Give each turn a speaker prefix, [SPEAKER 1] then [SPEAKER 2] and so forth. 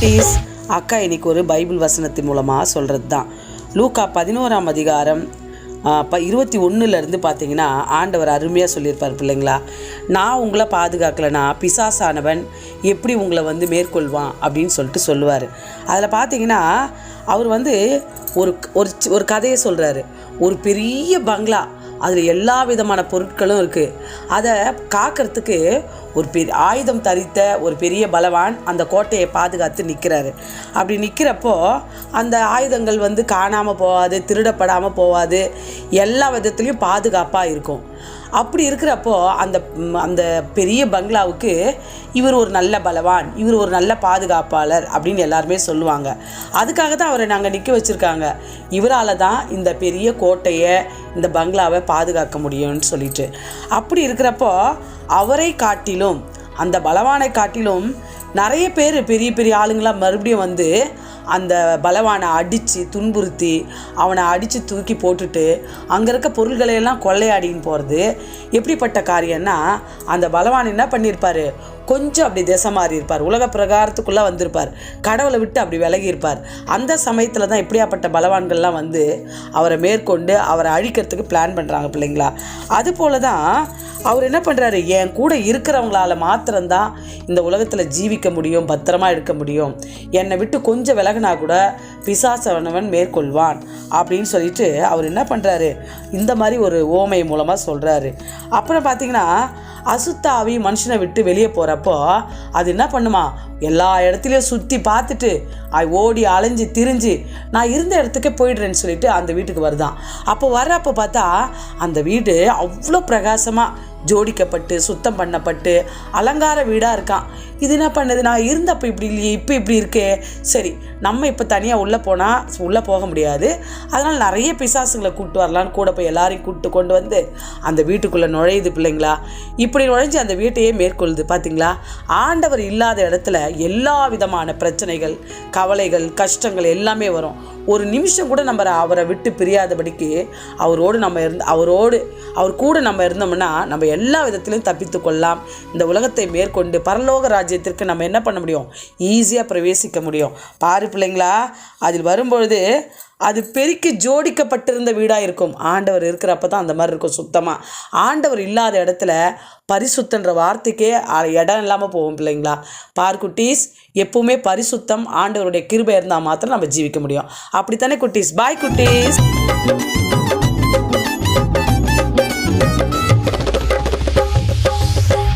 [SPEAKER 1] குட்டீஸ் அக்கா இன்னைக்கு ஒரு பைபிள் வசனத்தின் மூலமாக சொல்கிறது தான் லூக்கா பதினோராம் அதிகாரம் இப்போ இருபத்தி ஒன்றுலேருந்து பார்த்தீங்கன்னா ஆண்டவர் அருமையாக சொல்லியிருப்பார் பிள்ளைங்களா நான் உங்களை பாதுகாக்கலைன்னா பிசாசானவன் எப்படி உங்களை வந்து மேற்கொள்வான்? அப்படின்னு சொல்லிட்டு சொல்லுவார். அதில் பார்த்தீங்கன்னா அவர் வந்து ஒரு ஒரு ஒரு கதையை சொல்கிறாரு ஒரு பெரிய பங்களா அதில் எல்லா விதமான பொருட்களும் இருக்குது அதை காக்கிறதுக்கு ஒரு பெரிய ஆயுதம் தரித்த ஒரு பெரிய பலவான் அந்த கோட்டையை பாதுகாத்து நிற்கிறாரு அப்படி நிற்கிறப்போ அந்த ஆயுதங்கள் வந்து காணாமல் போகாது திருடப்படாமல் போகாது எல்லா விதத்துலேயும் பாதுகாப்பாக இருக்கும். அப்படி இருக்கிறப்போ அந்த அந்த பெரிய பங்களாவுக்கு இவர் ஒரு நல்ல பலவான் இவர் ஒரு நல்ல பாதுகாப்பாளர் அப்படின்னு எல்லாருமே சொல்லுவாங்க. அதுக்காக தான் அவரை நாங்கள் நிற்க வச்சுருக்காங்க. இவரால் தான் இந்த பெரிய கோட்டையை இந்த பங்களாவை பாதுகாக்க முடியும்னு சொல்லிட்டு. அப்படி இருக்கிறப்போ அவரை காட்டிலும் அந்த பலவானை காட்டிலும் நிறைய பேர் பெரிய பெரிய ஆளுங்களாம் மறுபடியும் வந்து அந்த பலவானை அடித்து துன்புறுத்தி அவனை அடித்து தூக்கி போட்டுட்டு அங்கே இருக்க பொருள்களையெல்லாம் கொள்ளையாடின்னு போகிறது எப்படிப்பட்ட காரியம்னா அந்த பலவான் என்ன பண்ணியிருப்பார் கொஞ்சம் அப்படி திசை மாறி இருப்பார். உலக பிரகாரத்துக்குள்ளே வந்திருப்பார். கடவுளை விட்டு அப்படி விலகி இருப்பார். அந்த சமயத்தில் தான் இப்படியாப்பட்ட பலவான்கள்லாம் வந்து அவரை மேற்கொண்டு அவரை அழிக்கிறதுக்கு பிளான் பண்ணுறாங்க பிள்ளைங்களா. அது போல தான் அவர் என்ன பண்ணுறாரு என் கூட இருக்கிறவங்களால மாத்திரம்தான் இந்த உலகத்தில் ஜீவிக்க முடியும் பத்திரமா இருக்க முடியும். என்னை விட்டு கொஞ்சம் விலகினா கூட பிசாசவனவன் மேற்கொள்வான் அப்படின்னு சொல்லிட்டு அவர் என்ன பண்ணுறாரு இந்த மாதிரி ஒரு ஓமை மூலமாக சொல்கிறாரு அப்புறம் பார்த்தீங்கன்னா அசுத்தாவி மனுஷனை விட்டு வெளியே போகிறப்போ அது என்ன பண்ணுமா? எல்லா இடத்துலையும் சுற்றி பார்த்துட்டு ஓடி அலைஞ்சு திரிஞ்சு நான் இருந்த இடத்துக்கே போயிடுறேன்னு சொல்லிட்டு அந்த வீட்டுக்கு வருதான். அப்போ வர்றப்போ பார்த்தா அந்த வீடு அவ்வளோ பிரகாசமாக ஜோடிக்கப்பட்டு சுத்தம் பண்ணப்பட்டு அலங்கார வீடாக இருக்கான். இது என்ன பண்ணுது? நான் இருந்தப்போ இப்படி இல்லையே இப்போ இப்படி இருக்கே. சரி நம்ம இப்போ தனியாக உள்ளே போனால் உள்ளே போக முடியாது. அதனால் நிறைய பிசாசுங்களை கூப்பிட்டு வரலான்னு கூட போய் எல்லாரையும் கூப்பிட்டு கொண்டு வந்து அந்த வீட்டுக்குள்ளே நுழையுது பிள்ளைங்களா. இப்படி நுழைஞ்சு அந்த வீட்டையே மேற்கொள்ளுது பார்த்தீங்களா ஆண்டவர் இல்லாத இடத்துல எல்லா விதமான பிரச்சனைகள் கவலைகள் கஷ்டங்கள் எல்லாமே வரும். ஒரு நிமிஷம் கூட நம்ம அவரை விட்டு பிரியாதபடிக்கு அவரோடு நம்ம இருந்து அவரோடு அவர் கூட நம்ம இருந்தோம்னா நம்ம எல்லா விதத்திலையும் தப்பித்து கொள்ளலாம். இந்த உலகத்தை மேற்கொண்டு பரலோக ராஜ்யத்திற்கு நம்ம என்ன பண்ண முடியும்? ஈஸியாக பிரவேசிக்க முடியும். பாரு பிள்ளைங்களா அதில் வரும்பொழுது அது பெருக்கி ஜோடிக்கப்பட்டிருந்த வீடாக இருக்கும். ஆண்டவர் இருக்கிறப்ப தான் அந்த மாதிரி இருக்கும் சுத்தமாக ஆண்டவர் இல்லாத இடத்துல பரிசுத்தன்ற வார்த்தைக்கே இடம் இல்லாமல் போகும் பிள்ளைங்களா. பார் குட்டீஸ் எப்பவுமே பரிசுத்தம் ஆண்டவருடைய கிருபை இருந்தால் மாத்திரம் நம்ம ஜீவிக்க முடியும். அப்படித்தானே குட்டீஸ்? பாய் குட்டீஸ்.